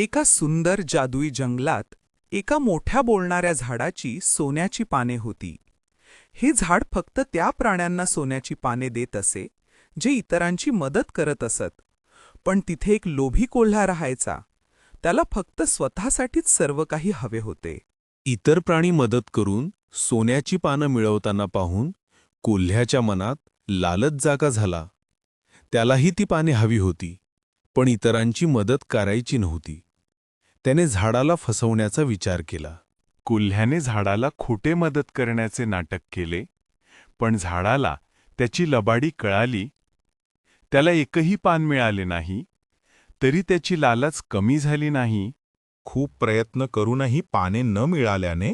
एका सुंदर जादुई जंगलात एका मोठ्या बोलणाऱ्या झाडाची सोन्याची पाने होती. हे झाड फक्त त्या प्राण्यांना सोन्याची पाने देत असे जे इतरांची मदत करत असत. पण तिथे एक लोभी कोल्हा राहायचा. त्याला फक्त स्वतःसाठीच सर्व काही हवे होते. इतर प्राणी मदत करून सोन्याची पानं मिळवताना पाहून कोल्ह्याच्या मनात लालच जागा झाला. त्यालाही ती पाने हवी होती पण इतरांची मदत करायची नव्हती. त्याने झाडाला फसवण्याचा विचार केला. कोल्ह्याने झाडाला खोटे मदत करण्याचे नाटक केले पण झाडाला त्याची लबाडी कळाली. त्याला एकही पान मिळाले नाही तरी त्याची लालच कमी झाली नाही. खूप प्रयत्न करूनही पाने न मिळाल्याने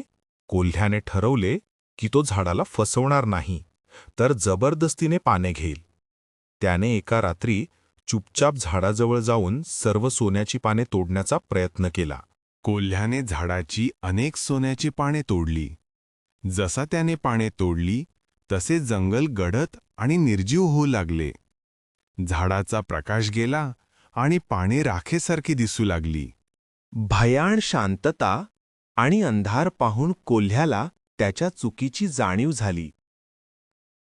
कोल्ह्याने ठरवले की तो झाडाला फसवणार नाही तर जबरदस्तीने पाने घेईल. त्याने एका रात्री चुपचाप झाडाजवळ जाऊन सर्व सोन्याची पाने तोडण्याचा प्रयत्न केला. कोल्ह्याने झाडाची अनेक सोन्याची पाने तोडली. जसा त्याने पाने तोडली तसे जंगल गडद आणि निर्जीव होऊ लागले. झाडाचा प्रकाश गेला आणि पाने राखेसारखी दिसू लागली. भयाण शांतता आणि अंधार पाहून कोल्ह्याला त्याच्या चुकीची जाणीव झाली.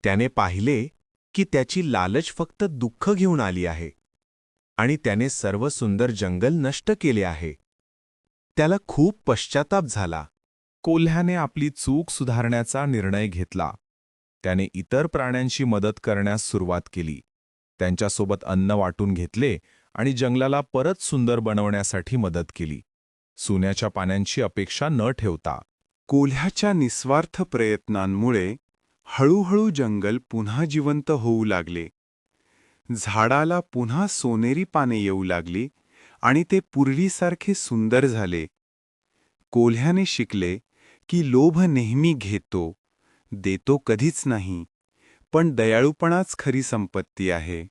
त्याने पाहिले की त्याची लालच फक्त दुःख घेऊन आली आहे. आणि त्याने सर्व सुंदर जंगल नष्ट केले आहे. त्याला खूप पश्चाताप झाला. कोल्ह्याने आपली चूक सुधारण्याचा निर्णय घेतला. त्याने इतर प्राण्यांशी मदत करण्यास सुरुवात केली. त्यांच्यासोबत अन्न वाटून घेतले आणि जंगलाला परत सुंदर बनवण्यासाठी मदत केली. सोन्याच्या पाण्यांची अपेक्षा न ठेवता कोल्ह्याच्या निस्वार्थ प्रयत्नांमुळे हळूहळू जंगल पुन्हा जिवंत होऊ लागले. झाडाला पुन्हा सोनेरी पाने येऊ लागली आणि ते पूर्वीसारखे सुंदर झाले. कोल्ह्याने शिकले की लोभ नेहमी घेतो देतो कधीच नाही पण दयाळूपणाच खरी संपत्ती आहे.